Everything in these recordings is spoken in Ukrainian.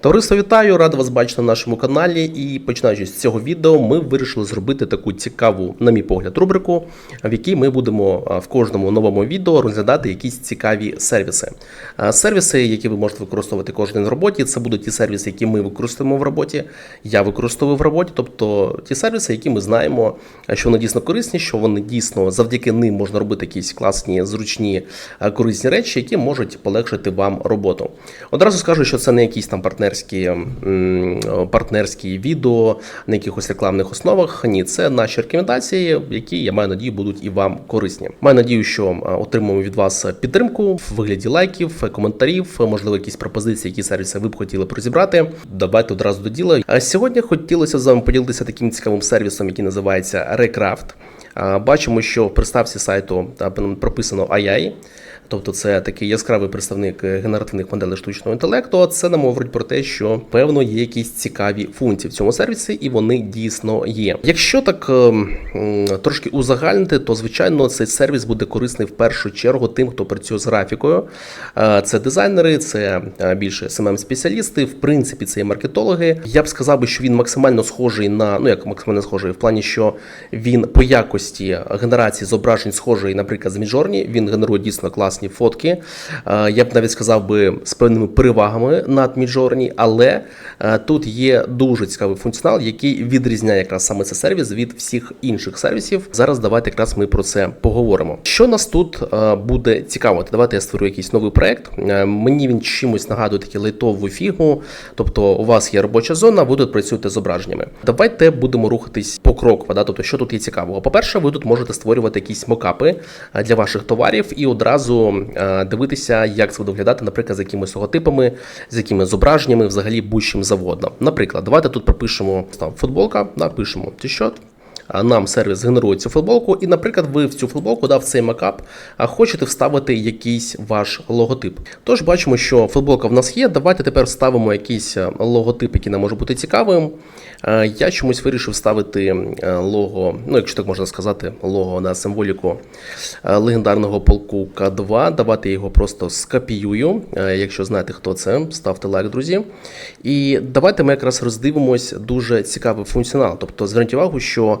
Товариство вітаю, рад вас бачити на нашому каналі. І починаючи з цього відео, ми вирішили зробити таку цікаву, на мій погляд, рубрику, в якій ми будемо в кожному новому відео розглядати якісь цікаві сервіси. Сервіси, які ви можете використовувати кожен день в роботі, це будуть ті сервіси, які ми використовуємо в роботі. Я використовую в роботі, тобто ті сервіси, які ми знаємо, що вони дійсно корисні, що вони дійсно завдяки ним можна робити якісь класні, зручні, корисні речі, які можуть полегшити вам роботу. Одразу скажу, що це не якісь там партнерські, партнерські відео на якихось рекламних основах. Ні, це наші рекомендації, які я маю надію будуть і вам корисні. Маю надію, що а, отримаємо від вас підтримку в вигляді лайків, коментарів, можливо, якісь пропозиції, які сервіси ви б хотіли розібрати. Давайте одразу до діла. Сьогодні хотілося з вами поділитися таким цікавим сервісом, який називається Recraft. Бачимо, що в приставці сайту прописано AI. Тобто це такий яскравий представник е, генеративних моделей штучного інтелекту. А Це нам говорить про те, що певно є якісь цікаві функції в цьому сервісі, і вони дійсно є. Якщо так е, трошки узагальнити, то звичайно цей сервіс буде корисний в першу чергу тим, хто працює з графікою. Е, Це дизайнери, це більше smm спеціалісти в принципі, це і маркетологи. Я б сказав що він максимально схожий на ну як максимально схожий, в плані, що він по якості генерації зображень схожий, наприклад, з Midjourney. Він генерує дійсно класні фотки. Е, Я б навіть сказав би з певними перевагами над Midjourney, але е, тут є дуже цікавий функціонал, який відрізняє якраз саме цей сервіс від всіх інших сервісів. Зараз давайте якраз ми про це поговоримо. Що нас тут е, буде цікавити? Давайте я створю якийсь новий проект. Мені він чимось нагадує таку лайтову фігу. Тобто, у вас є робоча зона, ви тут працюєте зображеннями. Давайте будемо рухатись покроково. Да? Тобто, що тут є цікавого? По-перше, ви тут можете створювати якісь мокапи для ваших товарів і одразу е, дивитися, як це буде виглядати, наприклад, з якимись логотипами, з якими зображеннями, взагалі будь-чим завгодно. Наприклад, давайте тут пропишемо там футболка, напишемо t-shirt, нам сервіс генерує цю футболку, і, наприклад, ви в цю футболку, да, в цей макап, хочете вставити якийсь ваш логотип. Тож бачимо, що футболка в нас є. Давайте тепер вставимо якийсь е, логотип, який нам може бути цікавим. Е, Я чомусь вирішив ставити е, лого, ну якщо так можна сказати, лого на символіку легендарного полку К2. Давайте його просто скопіюю. Якщо знаєте, хто це, ставте лайк, друзі. І давайте ми якраз роздивимось дуже цікавий функціонал. Тобто зверніть увагу, що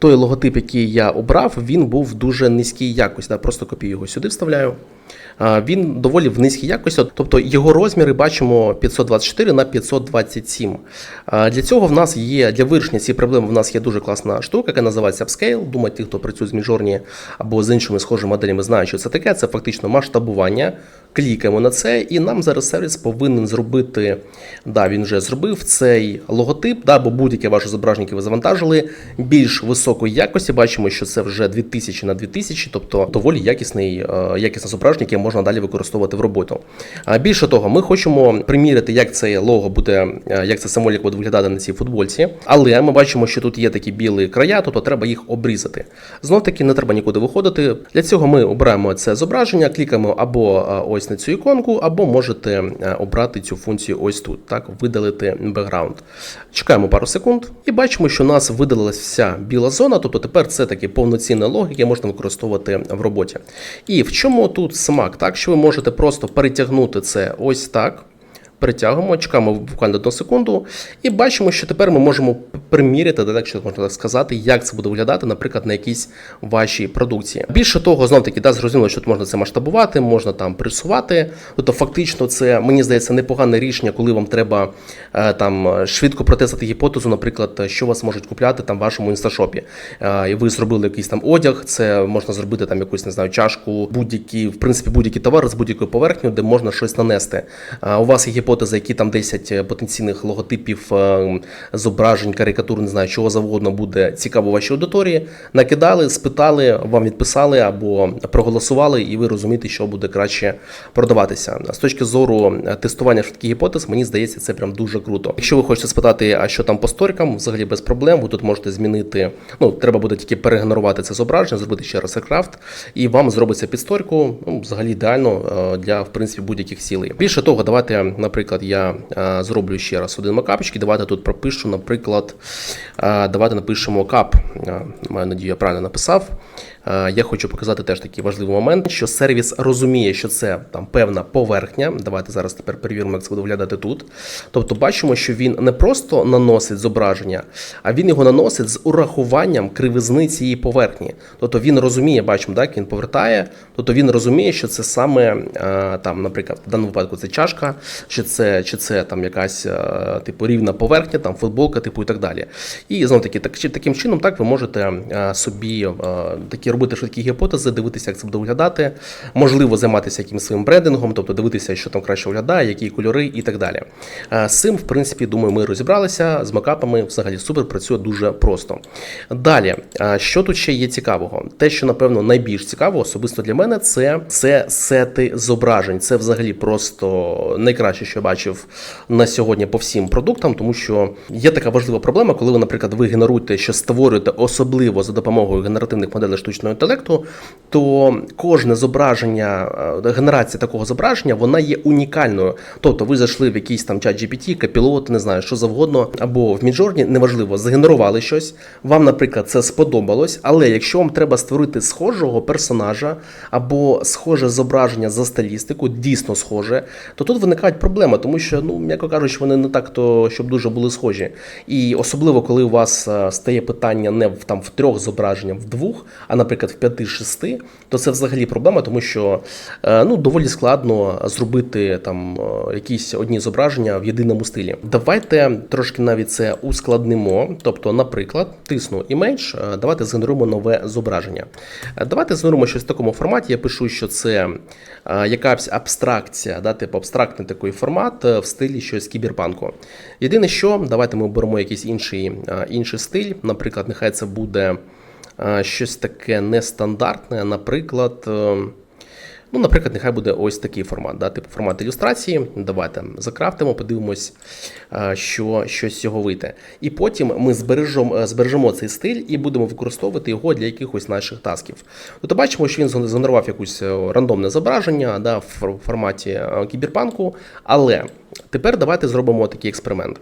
той логотип, який я обрав, він був дуже низькій якості. Просто копію його сюди вставляю. Він доволі в низькій якості, тобто його розміри бачимо 524 на 527. Для цього в нас є для вирішення цієї проблеми. В нас є дуже класна штука, яка називається Upscale. Думаю, ті, хто працює з Midjourney або з іншими схожими моделями, знають, що це таке. Це фактично масштабування. Клікаємо на це, і нам зараз сервіс повинен зробити. Да, він вже зробив цей логотип, да, бо будь-яке ваше зображення, яке ви завантажили, більш високої якості. Бачимо, що це вже 2000 на 2000, тобто доволі якісний, е, якісне зображення, яке можна далі використовувати в роботу. Більше того, ми хочемо приміряти, як це лого буде, е, як це символіка буде виглядати на цій футбольці. Але ми бачимо, що тут є такі білі края, тобто треба їх обрізати. Знов таки не треба нікуди виходити. Для цього ми обираємо це зображення, клікаємо або е, ось на цю іконку, або можете обрати цю функцію ось тут, так, видалити бекграунд. Чекаємо пару секунд і бачимо, що у нас видалилась вся біла зона, тобто тепер це такі повноцінне логіки, можна використовувати в роботі. І в чому тут смак? Так, що ви можете просто перетягнути це ось так. Перетягуємо, чекаємо буквально одну секунду, і бачимо, що тепер ми можемо приміряти, так що можна так сказати, як це буде виглядати, наприклад, на якійсь вашій продукції. Більше того, знов таки, да, зрозуміло, що можна це масштабувати, можна там пресувати. Тобто, фактично, це мені здається непогане рішення, коли вам треба е, там швидко протестити гіпотезу, наприклад, що вас можуть купляти там в вашому інсташопі. Е, І ви зробили якийсь там одяг, це можна зробити там якусь не знаю, чашку, будь-які, в принципі, будь-який товар з будь-якою поверхнею, де можна щось нанести. Е, У вас є гіпотеза, які там 10 потенційних логотипів, е, зображень, карикатур, не знаю, чого завгодно буде цікаво вашій аудиторії. Накидали, спитали, вам відписали або проголосували, і ви розумієте, що буде краще продаватися. З точки зору е, тестування швидких гіпотез, мені здається, це прям дуже круто. Якщо ви хочете спитати, а що там по сторікам, взагалі без проблем, ви тут можете змінити. Ну, треба буде тільки перегенерувати це зображення, зробити ще раз екрафт, і вам зробиться під сторіку. Ну, взагалі ідеально е, для в принципі будь-яких цілей. Більше того, давайте, наприклад, я е, зроблю ще раз один макапчик. і Давайте тут пропишу, наприклад, е, давайте напишемо кап. Маю надію, я правильно написав. Е, я хочу показати теж такий важливий момент, що сервіс розуміє, що це там певна поверхня. Давайте зараз тепер перевіримо, як це буде виглядати тут. Тобто бачимо, що він не просто наносить зображення, а він його наносить з урахуванням кривизни цієї поверхні. Тобто він розуміє, бачимо, так він повертає. Тобто він розуміє, що це саме е, там, наприклад, в даному випадку це чашка, чи це, чи це там якась е, типу рівна поверхня, там футболка, типу і так далі. І знову таки, так, таким чином, так ви можете собі е, такі робити швидкі гіпотези, дивитися, як це буде виглядати, можливо, займатися якимось своїм брендингом, тобто дивитися, що там краще виглядає, які кольори і так далі. З цим, в принципі, думаю, ми розібралися. З макапами взагалі супер працює дуже просто. Далі, що тут ще є цікавого? Те, що напевно найбільш цікаво, особисто для мене, це, це сети зображень. Це взагалі просто найкраще, що я бачив на сьогодні по всім продуктам, тому що є така важлива проблема, коли ви, наприклад, ви генеруєте, що створюєте особливо за допомогою генеративних моделей штучного інтелекту, то кожне зображення, е, генерація такого зображення, вона є унікальною. Тобто ви зайшли в якийсь там чат GPT, капілот, не знаю, що завгодно, або в Midjourney, неважливо, згенерували щось. Вам, наприклад, це сподобалось, але якщо вам треба створити схожого персонажа або схоже зображення за стилістику, дійсно схоже, то тут виникають проблеми, тому що, ну, м'яко кажучи, вони не так то, щоб дуже були схожі. І особливо, коли у вас е, стає питання не в там в трьох зображеннях, в двох, а наприклад в п'яти-шести, то це взагалі проблема, тому що е, ну доволі складно зробити там е, якісь одні зображення в єдиному стилі. Давайте трошки навіть це ускладнимо. Тобто, наприклад, тисну імейдж, е, давайте згенеруємо нове зображення. Давайте згенеруємо щось в такому форматі. Я пишу, що це якась абстракція, да, типу абстрактний такий формат в стилі щось кіберпанку. Єдине, що давайте ми оберемо якийсь інший, інший стиль. Наприклад, нехай це буде щось таке нестандартне, наприклад. е, Ну, наприклад, нехай буде ось такий формат, да, типу формат ілюстрації. Давайте закрафтимо, подивимось, е, що, що з цього вийде. І потім ми збережемо, е, збережемо цей стиль і будемо використовувати його для якихось наших тасків. Тобто бачимо, що він згенерував якусь е, рандомне зображення да, в форматі е, кіберпанку, але. Тепер давайте зробимо такий експеримент.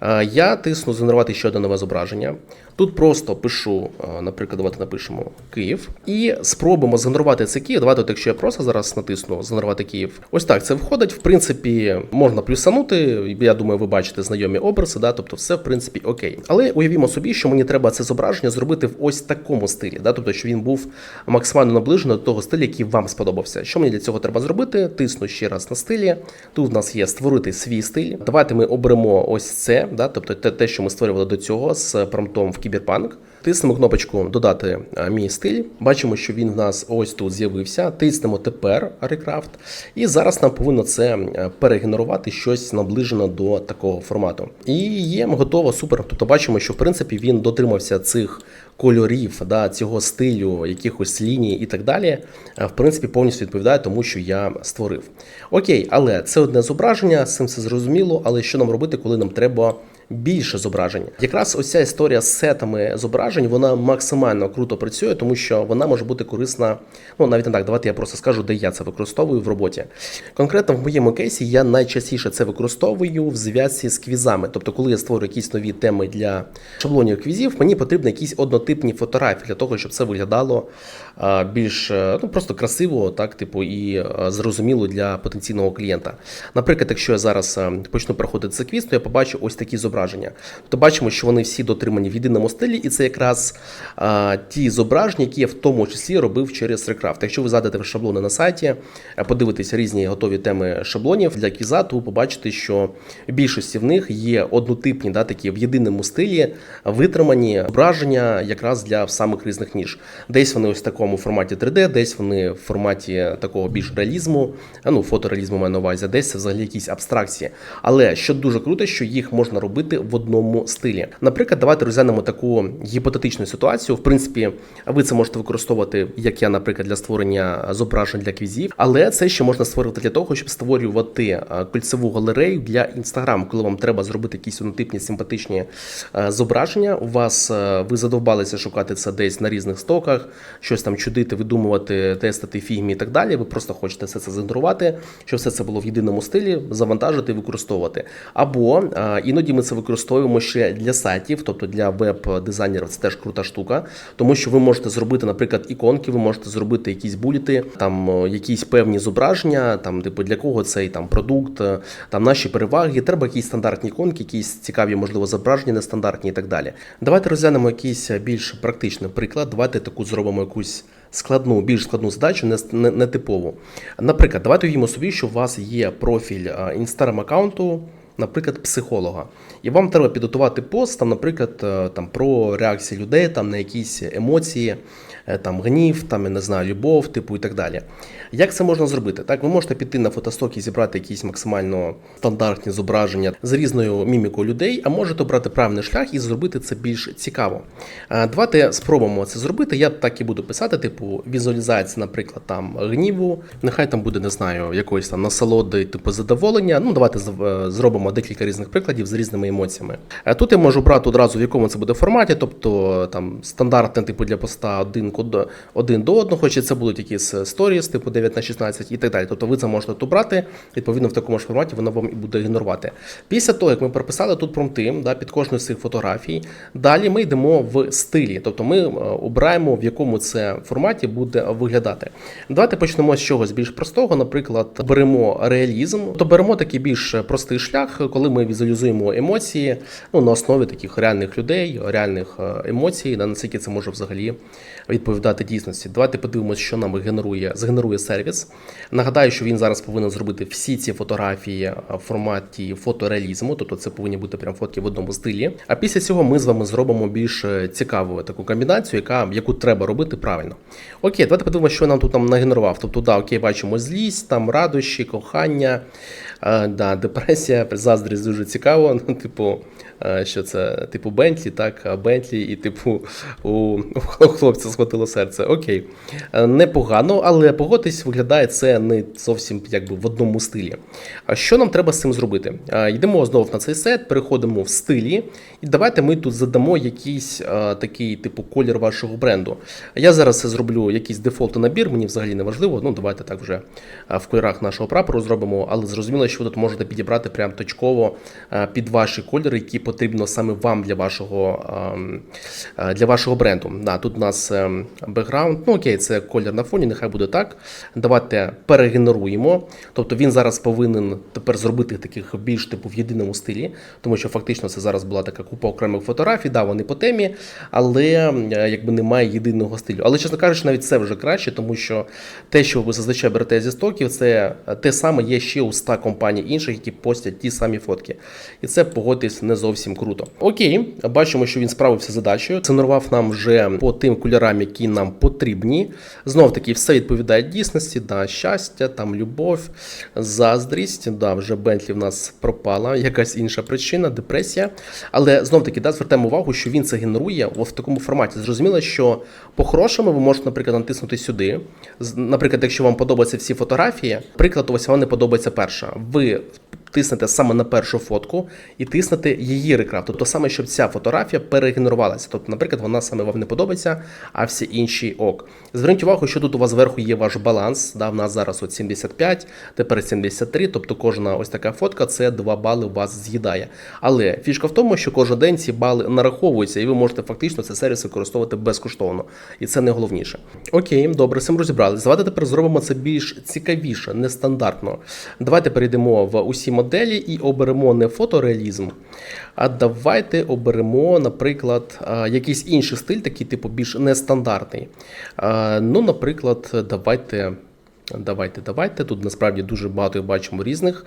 Е, Я тисну згенерувати ще одне нове зображення. Тут просто пишу, е, наприклад, давайте напишемо Київ, і спробуємо згенерувати цей Київ. Давайте, от якщо я просто зараз натисну згенерувати Київ. Ось так це входить. В принципі, можна плюсанути. Я думаю, ви бачите знайомі образи, да, тобто все в принципі окей. Але уявімо собі, що мені треба це зображення зробити в ось такому стилі, да, тобто, що він був максимально наближений до того стилю, який вам сподобався. Що мені для цього треба зробити? Тисну ще раз на стилі. Тут в нас є створити свій стиль. Давайте ми оберемо ось це, да, тобто те, що ми створювали до цього з промптом в Кіберпанк. Тиснемо кнопочку Додати е, мій стиль. Бачимо, що він в нас ось тут з'явився. Тиснемо тепер Recraft. І зараз нам повинно це е, перегенерувати щось наближено до такого формату. І є готово, супер. Тобто бачимо, що в принципі він дотримався цих кольорів, да, цього стилю, якихось ліній і так далі. е, В принципі, повністю відповідає тому, що я створив. Окей, але це одне зображення, з цим все зрозуміло. Але що нам робити, коли нам треба більше зображень. Якраз ось ця історія з сетами зображень, вона максимально круто працює, тому що вона може бути корисна. Ну навіть не так, давайте я просто скажу, де я це використовую в роботі. Конкретно в моєму кейсі я найчастіше це використовую в зв'язці з квізами. Тобто, коли я створюю якісь нові теми для шаблонів квізів, мені потрібні якісь однотипні фотографії для того, щоб це виглядало більш е, ну просто красиво, так типу, і е, зрозуміло для потенційного клієнта. Наприклад, якщо я зараз е, почну проходити цей квіз, то я побачу ось такі зображення. То бачимо, що вони всі дотримані в єдиному стилі, і це якраз а, ті зображення, які я в тому числі робив через Recraft. Якщо ви зайдете в шаблони на сайті, е, подивитесь різні готові теми шаблонів для квіза, то ви побачите, що в більшості в них є однотипні, да, такі в єдиному стилі витримані зображення якраз для самих різних ніж. Десь вони ось в такому форматі 3D, десь вони в форматі такого більш реалізму, а, ну фотореалізму маю на увазі, десь це взагалі якісь абстракції. Але що дуже круто, що їх можна робити в одному стилі. Наприклад, давайте розглянемо таку гіпотетичну ситуацію. В принципі, ви це можете використовувати, як я, наприклад, для створення зображень для квізів, але це ще можна створити для того, щоб створювати е, кольцеву галерею для інстаграм, коли вам треба зробити якісь однотипні симпатичні е, зображення. У вас е, ви задовбалися шукати це десь на різних стоках, щось там чудити, видумувати, тестити фігмі і так далі. Ви просто хочете все це згенерувати, щоб все це було в єдиному стилі, завантажити і використовувати. Або іноді ми це це використовуємо ще для сайтів, тобто для веб-дизайнерів це теж крута штука, тому що ви можете зробити, наприклад, іконки, ви можете зробити якісь буліти, там е, якісь певні зображення, там, типу, для кого цей там продукт, е, там наші переваги. Треба якісь стандартні іконки, якісь цікаві, можливо, зображення нестандартні і так далі. Давайте розглянемо якийсь більш практичний приклад. Давайте таку зробимо якусь складну, більш складну задачу, не, не, не типову. Наприклад, давайте уявімо собі, що у вас є профіль інстаграм аккаунту, наприклад, психолога. І вам треба підготувати пост, там, наприклад, е, там, про реакції людей там, на якісь емоції, е, там, гнів, там, я не знаю, любов, типу і так далі. Як це можна зробити? Так, ви можете піти на фотосток і зібрати якісь максимально стандартні зображення з різною мімікою людей, а можете обрати правильний шлях і зробити це більш цікаво. Е, Давайте спробуємо це зробити. Я так і буду писати, типу, візуалізація, наприклад, там гніву. Нехай там буде, не знаю, якоїсь там насолоди, типу задоволення. Ну, давайте з- е, декілька різних прикладів з різними емоціями. Е, Тут я можу брати одразу, в якому це буде форматі, тобто там стандартне, типу, для поста один, один до одного, чи це будуть якісь сторіс, типу 9 на 16 і так далі. Тобто ви це можете тут брати, відповідно, в такому ж форматі воно вам і буде генерувати. Після того, як ми прописали тут промпти да, під кожну з цих фотографій, далі ми йдемо в стилі, тобто ми е, обираємо, в якому це форматі буде виглядати. Давайте почнемо з чогось більш простого. Наприклад, беремо реалізм, то беремо такий більш простий шлях, коли ми візуалізуємо емоції ну, на основі таких реальних людей, реальних е, емоцій, на наскільки це може взагалі відповідати дійсності. Давайте подивимося, що нам генерує, згенерує сервіс. Нагадаю, що він зараз повинен зробити всі ці фотографії е, в форматі фотореалізму, тобто це повинні бути прям фотки в одному стилі. А після цього ми з вами зробимо більш е, цікаву таку комбінацію, яка, яку треба робити правильно. Окей, давайте подивимося, що нам тут там нагенерував. Тобто, да, окей, бачимо злість, там радощі, кохання, е, да, депресія, заздрість дуже цікаво. Ну, типу, що це, типу, Бентлі, так, а Бентлі, і типу, у, хлопця схватило серце. Окей. Е, Непогано, але погодьтесь, виглядає це не зовсім якби в одному стилі. А що нам треба з цим зробити? Е, Йдемо знову на цей сет, переходимо в стилі, і давайте ми тут задамо якийсь е, такий типу колір вашого бренду. Я зараз зроблю якийсь дефолтний набір, мені взагалі не важливо. Ну, давайте так вже е, в кольорах нашого прапору зробимо, але зрозуміло, що ви тут можете підібрати прям точково е, під ваші кольори, які потрібно саме вам для вашого, ем, е, для вашого бренду. Да, тут у нас ем, бекграунд, ну окей, це колір на фоні, нехай буде так. Давайте перегенеруємо. Тобто він зараз повинен тепер зробити таких більш типу в єдиному стилі, тому що фактично це зараз була така купа окремих фотографій, да, вони по темі, але е, якби немає єдиного стилю. Але, чесно кажучи, навіть це вже краще, тому що те, що ви зазвичай берете зі стоків, це те саме є ще у 100 компаній інших, які постять ті самі фотки. І це погодьтесь не зовсім круто. Окей, бачимо, що він справився з задачею. Ценурував нам вже по тим кольорам, які нам потрібні. Знов таки, все відповідає дійсності, да, щастя, там любов, заздрість. Да, вже Бентлі в нас пропала, якась інша причина, депресія. Але знов таки, да, звертаємо увагу, що він це генерує в такому форматі. Зрозуміло, що по-хорошому ви можете, наприклад, натиснути сюди. Наприклад, якщо вам подобаються всі фотографії, приклад, ось вам не подобається перша. Ви тиснете саме на першу фотку і тиснете її рекрафт. Тобто саме, щоб ця фотографія перегенерувалася. Тобто, наприклад, вона саме вам не подобається, а всі інші ок. Зверніть увагу, що тут у вас зверху є ваш баланс. Да, в нас зараз от 75, тепер 73, тобто кожна ось така фотка це 2 бали у вас з'їдає. Але фішка в тому, що кожен день ці бали нараховуються, і ви можете фактично цей сервіс використовувати безкоштовно. І це найголовніше. Окей, добре, з цим розібралися. Давайте тепер зробимо це більш цікавіше, нестандартно. Давайте перейдемо в усі моделі і оберемо не фотореалізм, а давайте оберемо, наприклад, якийсь інший стиль, такий типу більш нестандартний. Ну, наприклад, давайте. Давайте, давайте. Тут насправді дуже багато бачимо різних,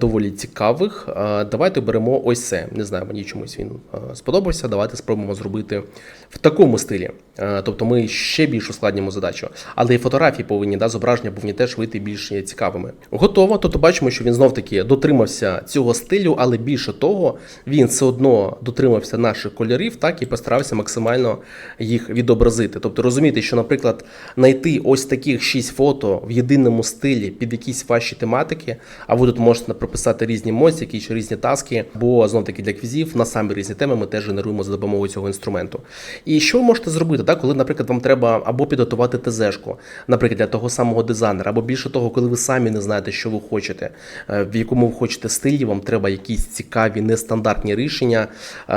доволі цікавих. Давайте беремо ось це. Не знаю, мені чомусь він сподобався. Давайте спробуємо зробити в такому стилі. Е, Тобто ми ще більш ускладнюємо задачу. Але і фотографії повинні, да, зображення повинні теж вийти більш цікавими. Готово. Тобто бачимо, що він знов таки дотримався цього стилю, але більше того, він все одно дотримався наших кольорів, так і постарався максимально їх відобразити. Тобто розумієте, що, наприклад, знайти ось таких 6 фото в єдиному стилі під якісь ваші тематики, а ви тут можете прописати різні мостики чи різні таски, бо знов таки для квізів на самі різні теми ми теж генеруємо за допомогою цього інструменту. І що ви можете зробити, так, коли, наприклад, вам треба або підготувати ТЗшку, наприклад, для того самого дизайнера, або більше того, коли ви самі не знаєте, що ви хочете, е, в якому ви хочете стилі, вам треба якісь цікаві, нестандартні рішення,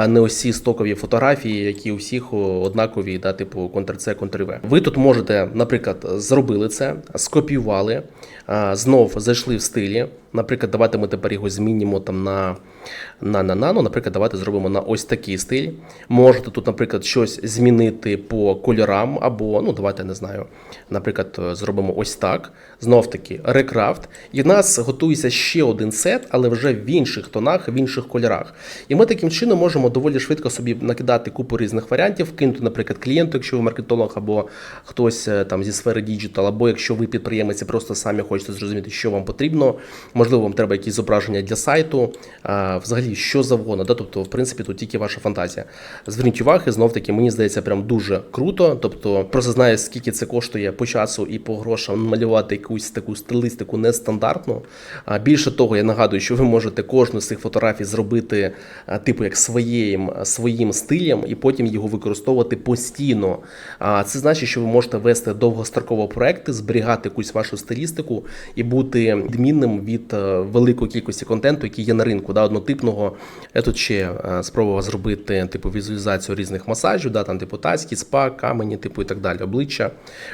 не усі стокові фотографії, які у всіх однакові, да, типу Ctrl-C, Ctrl-V. Ви тут можете, наприклад, зробили це, скопіювали, а, знов зайшли в стилі. Наприклад, давайте ми тепер його змінимо там на, на, на нано. Наприклад, давайте зробимо на ось такий стиль. Можете тут, наприклад, щось змінити по кольорам, або, ну, давайте не знаю, наприклад, зробимо ось так. Знов таки, рекрафт. І в нас готується ще один сет, але вже в інших тонах, в інших кольорах. І ми таким чином можемо доволі швидко собі накидати купу різних варіантів, кинути, наприклад, клієнту, якщо ви маркетолог, або хтось е, там зі сфери діджитал, або якщо ви підприємець і просто самі хочете зрозуміти, що вам потрібно. Можливо, вам треба якісь зображення для сайту, а, взагалі що завгодно. Да? Тобто, в принципі, тут тільки ваша фантазія. Зверніть увагу, знов таки, мені здається, прям дуже круто. Тобто, просто знаю, скільки це коштує по часу і по грошам малювати якусь таку стилистику нестандартну. А більше того, я нагадую, що ви можете кожну з цих фотографій зробити, типу, як своїм, своїм стилем, і потім його використовувати постійно. А це значить, що ви можете вести довгострокові проекти, зберігати якусь вашу стилістику і бути відмінним від е, великої кількості контенту, який є на ринку, да, однотипного. Я тут ще е, спробував зробити типу візуалізацію різних масажів, да, там типу тацькі, спа, камені, типу і так далі, обличчя.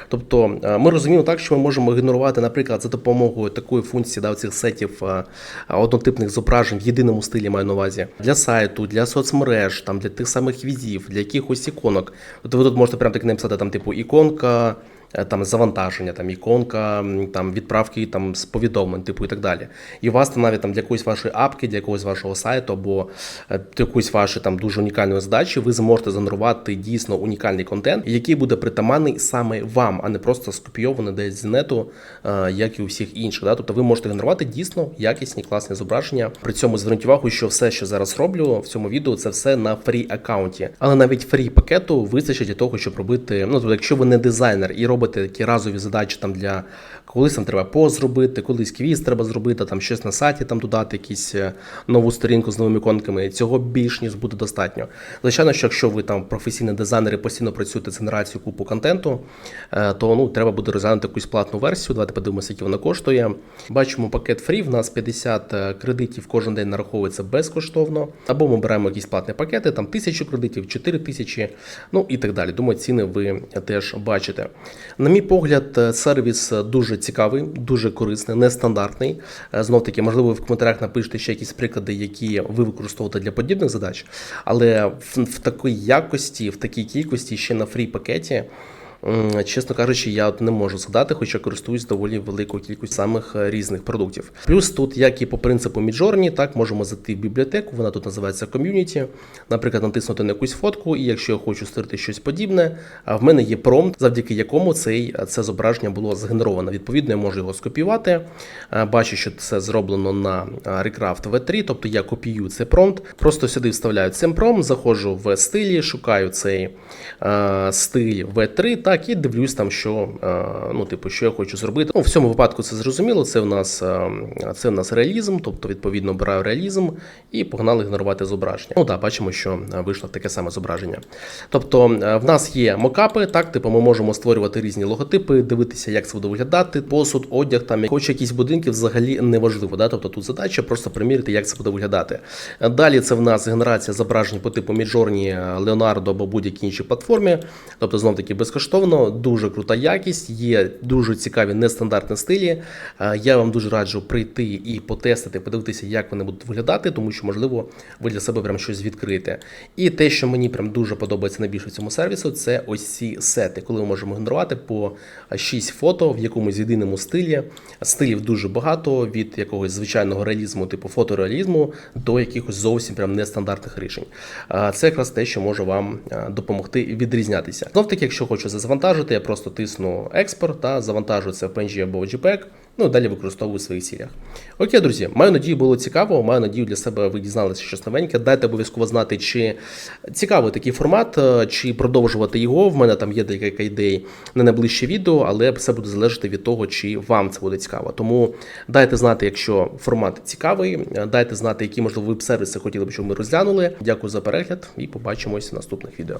Тобто е, ми розуміємо так, що ми можемо генерувати, наприклад, за допомогою такої функції да, цих сетів е, однотипних зображень в єдиному стилі маю на увазі для сайту, для соцмереж, там для тих самих візів, для якихось іконок. Тобто ви тут можете прямо так написати там, типу, іконка. Е, Там завантаження, там іконка, там відправки там з повідомлень, типу і так далі. І у вас там навіть там для якоїсь вашої апки, для якогось вашого сайту або е, для якоїсь вашої там дуже унікальної задачі, ви зможете занурувати дійсно унікальний контент, який буде притаманний саме вам, а не просто скопійований десь з нету, е, як і у всіх інших. Да? Тобто ви можете генерувати дійсно якісні класні зображення. При цьому зверніть увагу, що все, що зараз роблю в цьому відео, це все на фрі аккаунті. Але навіть фрі пакету вистачить для того, щоб робити. Ну тобто, якщо ви не дизайнер і робите такі разові задачі там для колись там треба пост зробити, колись квіз треба зробити, там щось на сайті там додати, якісь е, нову сторінку з новими іконками. Цього більш ніж буде достатньо. Звичайно, що якщо ви там професійний дизайнер і постійно працюєте з генерацією купу контенту, е, то ну треба буде розглянути якусь платну версію. Давайте подивимося, скільки вона коштує. Бачимо пакет фрі. В нас 50 кредитів кожен день нараховується безкоштовно. Або ми беремо якісь платні пакети, там 1000 кредитів, 4000, ну і так далі. Думаю, ціни ви теж бачите. На мій погляд, е, сервіс дуже цікавий, дуже корисний, нестандартний. Е, Знов таки, можливо, ви в коментарях напишете ще якісь приклади, які ви використовуєте для подібних задач, але в, в такій якості, в такій кількості ще на фрі пакеті. Чесно кажучи, я от не можу згадати, хоча користуюсь доволі великою кількістю самих е, різних продуктів. Плюс тут, як і по принципу Midjourney, так можемо зайти в бібліотеку. Вона тут називається Community. Наприклад, натиснути на якусь фотку, і якщо я хочу створити щось подібне, в мене є промпт, завдяки якому цей це зображення було згенеровано. Відповідно, я можу його скопіювати. Е, Бачу, що це зроблено на е, Recraft V3, тобто я копіюю цей промпт, просто сюди вставляю цей промпт, заходжу в стилі, шукаю цей стиль V3, так і дивлюсь там, що е, ну, типу, що я хочу зробити. Ну, в цьому випадку це зрозуміло. Це в нас е, це в нас реалізм, тобто відповідно обираю реалізм і погнали генерувати зображення. Ну так, бачимо, що е, вийшло таке саме зображення. Тобто в нас є мокапи, так, типу, ми можемо створювати різні логотипи, дивитися, як це буде виглядати, посуд, одяг, там хоч якісь будинки взагалі не важливо. Да? Тобто тут задача просто примірити, як це буде виглядати. Далі це в нас генерація зображень по типу Midjourney, Leonardo або будь-якій іншій платформі. Тобто, знов таки безкоштовно, дуже крута якість, є дуже цікаві нестандартні стилі. Е, Я вам дуже раджу прийти і потестити, подивитися, як вони будуть виглядати, тому що, можливо, ви для себе прям щось відкрите. І те, що мені прям дуже подобається найбільше в цьому сервісу, це ось ці сети, коли ми можемо генерувати по 6 фото в якомусь єдиному стилі. Стилів дуже багато від якогось звичайного реалізму, типу фотореалізму, до якихось зовсім прям нестандартних рішень. Це якраз те, що може вам допомогти відрізнятися. Знов таки, якщо хочу зазвати. Завантажити, я просто тисну експорт та завантажую це в PNG або JPEG. Ну, далі використовую в своїх цілях. Окей, друзі, маю надію, було цікаво. Маю надію для себе ви дізналися щось новеньке. Дайте обов'язково знати, чи цікавий такий формат, е, чи продовжувати його. В мене там є декілька ідей на найближче відео, але все буде залежати від того, чи вам це буде цікаво. Тому дайте знати, якщо формат цікавий. е, Дайте знати, які можливо веб-сервіси хотіли б, щоб ми розглянули. Дякую за перегляд і побачимось в наступних відео.